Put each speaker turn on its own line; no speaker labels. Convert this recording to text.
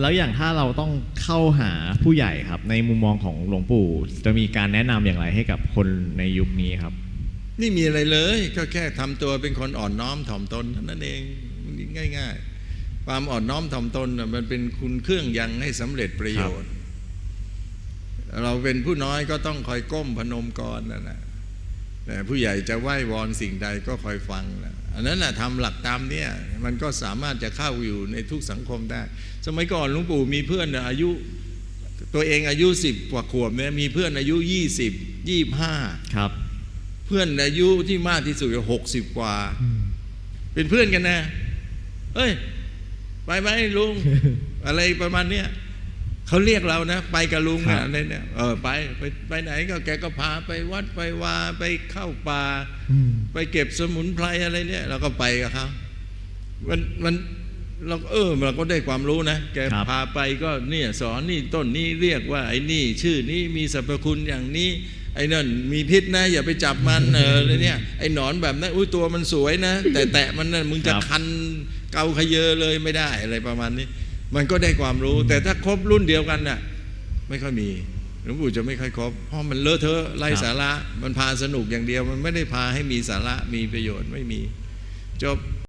แล้วอย่างถ้าเราต้องเข้าหาผู้ใหญ่ครับ ในมุมมองของหลวงปู่ จะมีการแนะนำอย่างไรให้กับคนในยุคนี้ครับ
ไม่มีอะไรเลย ก็แค่ทำตัวเป็นคนอ่อนน้อมถ่อมตนเท่านั้นเองง่าย ๆ ความอ่อนน้อมถ่อมตนน่ะมันเป็นคุณเครื่องยังให้สำเร็จประโยชน์ เราเป็นผู้น้อยก็ต้องคอยก้มพนมกรนั่นแหละ แต่ผู้ใหญ่จะไหว้วอนสิ่งใดก็คอยฟังนะอันนั้นนะทำหลักตามเนี่ยมันก็สามารถจะเข้าอยู่ในทุกสังคมได้ สมัยก่อนหลวงปู่มีเพื่อนน่ะอายุ ตัวเองอายุสิบกว่าขวบเนี่ยมีเพื่อนอายุยี่สิบยี่ห้า
ครับ
เพื่อนอายุที่มากที่สุดหกสิบกว่า เป็นเพื่อนกันนะเอ้ย ไปไหมลุง อะไรประมาณเนี้ย เขาเรียกเรานะ ไปกับลุง
ครั
อะ
บ
อะไรเนี่ยเออไปไปไปไหนก็แกก็พาไปวัดไปวาไปเข้าป่าไปเก็บสมุนไพรอะไรเนี่ย เราก็ไปกับเขามันมันเราก็เออเราก็ได้ความรู้นะ แก
ครับ
พาไปก็เนี่ยสอนนี่ต้นนี้เรียกว่าไอ้นี่ ชื่อนี้มีสรรพคุณอย่างนี้ ไอ้นั่นมีพิษนะ อย่าไปจับมันเอออะไรเนี่ยไอ้หนอนแบบนั้นอุ้ยตัวมันสวยนะ แต่แตะมันนั่นมึงจะ
ครับ
คันเกาขยเยอเลยไม่ได้อะไรประมาณนี้ มันก็ได้ความรู้ แต่ถ้าครบรุ่นเดียวกันน่ะไม่ค่อยมีหลวงปู่จะไม่ค่อยครบเพราะมันเลอะเทอะไร้
ครับ
สาระมันพาสนุกอย่างเดียว มันไม่ได้พาให้มีสาระมีประโยชน์ไม่มีจบ